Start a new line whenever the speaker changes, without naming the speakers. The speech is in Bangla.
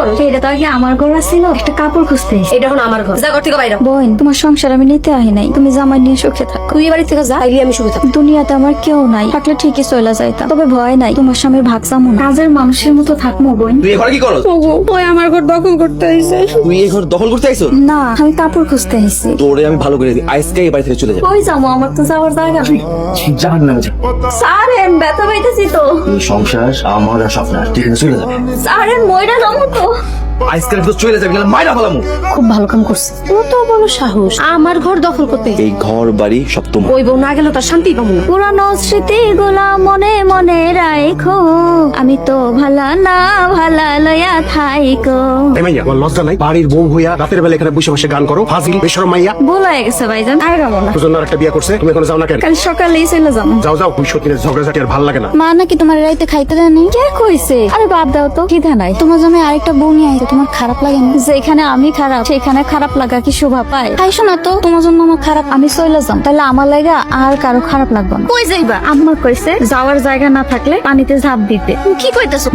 করো
এটা তো আগে আমার ঘর ছিল একটা কাপড় খুঁজতে
এটা এখন আমার ঘর। যা ঘর থেকে বাইরে
বোন তোমার সংসার আমি নিতে আহি নাই। তুমি জামাই নিয়ে সুখে থাকো।
তুই বাড়ি থেকে যা তাইলে আমি সুখে থাকব।
দুনিয়াতে আমার কেউ নাই। থাকলে ঠিকই চলে যাইতাম। তবে ভয় নাই তোমার স্বামীর ভাগ চামো না। কাজের মানুষের মতো থাকব বোন।
তুই এখানে কি করস?
ওই আমার ঘর দখল করতে আইছে।
তুই এই ঘর দখল করতে আইছো
না আমি কাপড় খুঁজতে আইছি।
তোরে আমি ভালো করে দিই আজকে এই বাড়ি থেকে চলে যাব।
কই যাব আমার তো যাওয়ার জায়গা নেই।
জাহান যা
সারেন ব্যথা পাইতেছি তো।
সংসার আমার আর স্বপ্নার ঠিক আছে চলে যাবে।
আরে ময়রা যাব তো
আজকে তো চলে যাবে গেলে মাইরা ফেলামু।
খুব ভালো কাম করছে। ও তো বড় সাহস। আমার ঘর দখল করতে
এই ঘর বাড়ি সব তোমার।
ওই বউ না গেলে তার শান্তি পাবো না।
পুরানো স্মৃতি গুলা মনে মনে রাখো আমি তো ভালা না ভালা লয়া থাইকো।
এই মাইয়া তোমার লজ্জা নাই? বাড়ির বউ হইয়া রাতের বেলা এখানে বসে বসে গান করো ফাজিল বেসর মাইয়া।
ভুল হয়ে গেছে ভাইজান আর গাবো না।
দুজন আর একটা বিয়ে করছে তুমি এখন যাও না কেন?
কাল সকালেই চলে যাব।
যাও যাও ওই সতীনের ঝগড়াঝাটি আর ভালো লাগে না।
মা নাকি তোমার রাইতে খাইতে দেয়নি কে কইছে? আরে বাদ দাও তো কি নাই। তোমার জন্য আরেকটা বউ নিয়ে আইছে তোমার খারাপ লাগে না? যেখানে আমি খারাপ সেখানে খারাপ লাগা কি শোভা পায়? তাই শোনা তো তোমার জন্য আমার খারাপ আমি চলে যাম। তাহলে আমার লাগা আর কারও খারাপ লাগবে না। কই যাইবা? আম্মা কইছে যাওয়ার জায়গা না থাকলে পানিতে ঝাঁপ দিতে। কি কইতেছো?